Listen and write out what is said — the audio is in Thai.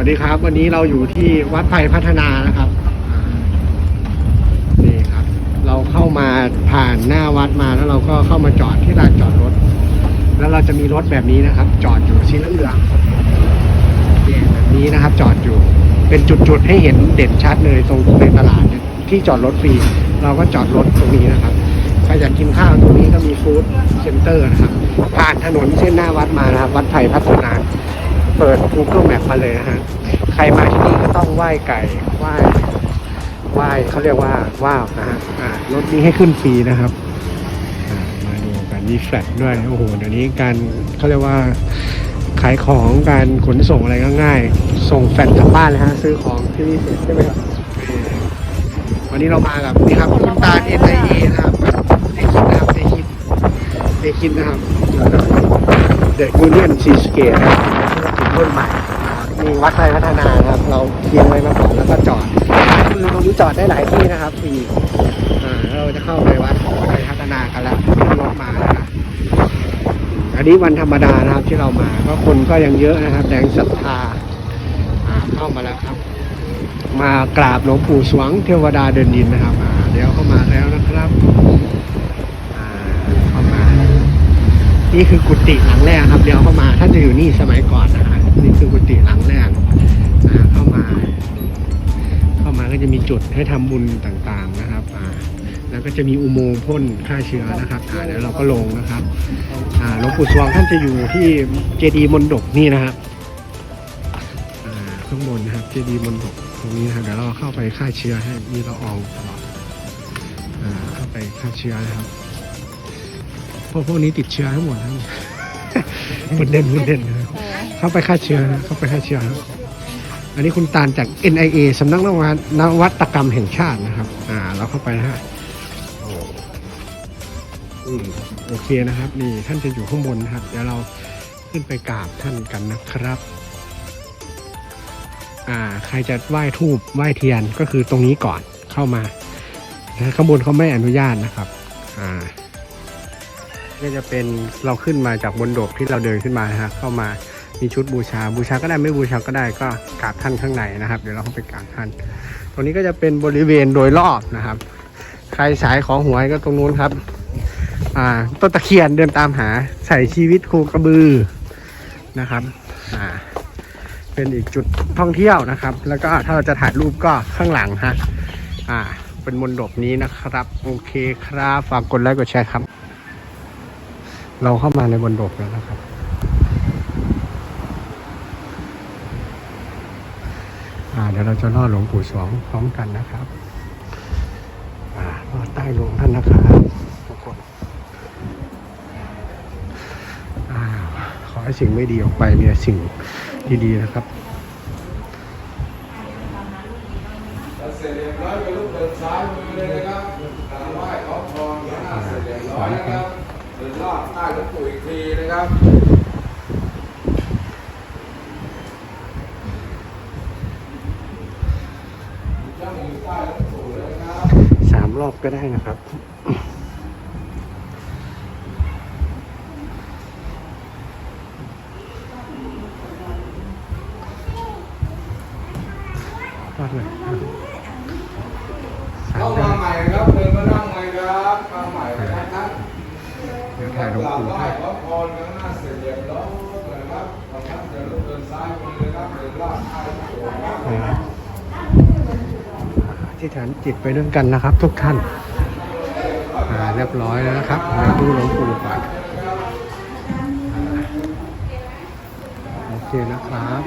วัสดีครับ วันนี้เราอยู่ที่วัดไผ่พัฒนานะครับนี่ครับ เราเข้ามาผ่านหน้าวัดมาแล้วเราก็เข้ามาจอดที่ลานจอดรถ แล้วเราจะมีรถแบบนี้นะครับ จอดอยู่สีเหลืองเนี่ยแบบนี้นะครับ จอดอยู่เป็นจุดๆให้เห็นเด่นชัดเลยตรงในตลาดที่จอดรถฟรีเราก็จอดรถตรงนี้นะครับใครอยากกินข้าวตรงนี้ก็มีฟู้ดเซ็นเตอร์นะครับผ่านถนนเส้นหน้าวัดมานะครับ วัดไผ่พัฒนา เปิด Google Map มาเลยนะฮะ ใครมาที่นี่ก็ต้องไหว้ไก่ไหว้ไหว้เขาเรียกว่าว่าวนะฮะอ่ารถนี้ให้ขึ้นฟรีนะครับมาดูกันมีแฟลตด้วยโอ้โหเดี๋ยวนี้การเขาเรียกว่าขายของการขนส่งอะไรก็ง่าย ส่งแฟลตกลับบ้านเลยฮะซื้อของที่นี่เสร็จใช่ไหมครับวันนี้เรามากับนี่ครับคุณตาเอ็นไอเอนะครับเดคิดนะครับเดคิดเดคิดนะครับเดอะยูเนียนซีสเกตนะค รุ่นใหม่มีวัดไทยพัฒนาครับ เราเทียงไว้มาก่อนแล้วก็จอดคือตรงนี้จอดได้หลายที่นะครับฟรีอ่าเราจะเข้าไปวัดไทยพัฒนากันแล้วรถมาอันนี้วันธรรมดานะครับที่เรามาก็คนก็ยังเยอะนะครับแรงศรัทธาอ่าเข้ามาแล้วครับ มากราบหลวงปู่สวงเทวดาเดินดินนะครับอ่าเดี๋ยวเข้ามาแล้วนะครับอ่าเข้ามา นี่คือกุฏิหลังแรกครับเดี๋ยวเข้ามาท่านจะอยู่นี่สมัยก่อนนะฮะนี่คือกุฏิหลังแรกเข้ามา เข้ามาก็จะมีจุดให้ทำบุญต่างๆนะครับอ่าแล้วก็จะมีอุโมงค์พ่นฆ่าเชื้อนะครับอ่าเดี๋ยวเราก็ลงนะครับอ่าหลวงปู่สวงท่านจะอยู่ที่เจดีย์มนดกนี่นะครับอ่าข้างบนนะครับเจดีย์มนดกตรงนี้นะครับเดี๋ยวเราเข้าไปฆ่าเชื้อให้มีละอองตลอดอ่าเข้าไปฆ่าเชื้อนะครับ พวกพวกนี้ติดเชื้อทั้งหมดนะบุญเด่นบุญเด่นนะครับเข้าไปฆ่าเชื้อนะเข้าไปฆ่าเชื้อนะอันนี้คุณตาลจาก NIA สำนักนวัตนวัตกรรมแห่งชาตินะครับ อ่า เราเข้าไปนะฮะโอ้อืมโอเคนะครับ นี่ท่านจะอยู่ข้างบนนะครับ เดี๋ยวเราขึ้นไปกราบท่านกันนะครับ อ่า ใครจะไหว้ทูบไหว้เทียนก็คือตรงนี้ก่อนเข้ามานะข้างบนเขาไม่อนุญาตนะครับ อ่า ก็จะเป็นเราขึ้นมาจากบนโดกที่เราเดินขึ้นมานะฮะเข้ามามีชุดบูชาบูชาก็ได้ไม่บูชาก็ได้ก็กราบท่านข้างในนะครับ เดี๋ยวเราเข้าไปกราบท่าน ตรงนี้ก็จะเป็นบริเวณโดยรอบนะครับ ใครสายของหวยก็ตรงนู้นครับอ่าต้นตะเคียนเดินตามหาใส่ชีวิตโคกระบือนะครับอ่าเป็นอีกจุดท่องเที่ยวนะครับ แล้วก็ถ้าเราจะถ่ายรูปก็ข้างหลังฮะอ่าเป็นมนดบนี้นะครับ โอเคครับ ฝากกดไลค์กดแชร์ครับ เราเข้ามาในมนดบแล้วนะครับอ่าเดี๋ยวเราจะลอดหลวงปู่สวงพร้อมกันนะครับอ่าลอดใต้หลวงท่านนะครับทุกคนอ่าขอให้สิ่งไม่ดีออกไปมีแต่สิ่งดีๆนะครับเสร็จเรียบร้อยก็ลุกเดินซ้ายมือเลยนะครับกราบไหว้ขอพรหน้าเสร็จเรียบร้อยนะครับ เดินลอดใต้หลวงปู่อีกทีนะครับย่างอยู่ใต้หลวงปู่เลยนะครับสามรอบก็ได้นะครับรอดเลยสามเข้ารอมาบใหม่ครับ ที่ฐานจิตไปด้วยกันนะครับ ทุกท่านาเรียบร้อยแล้วนะครับมาดูหลวงปู่ก่อนโอเคนะครับ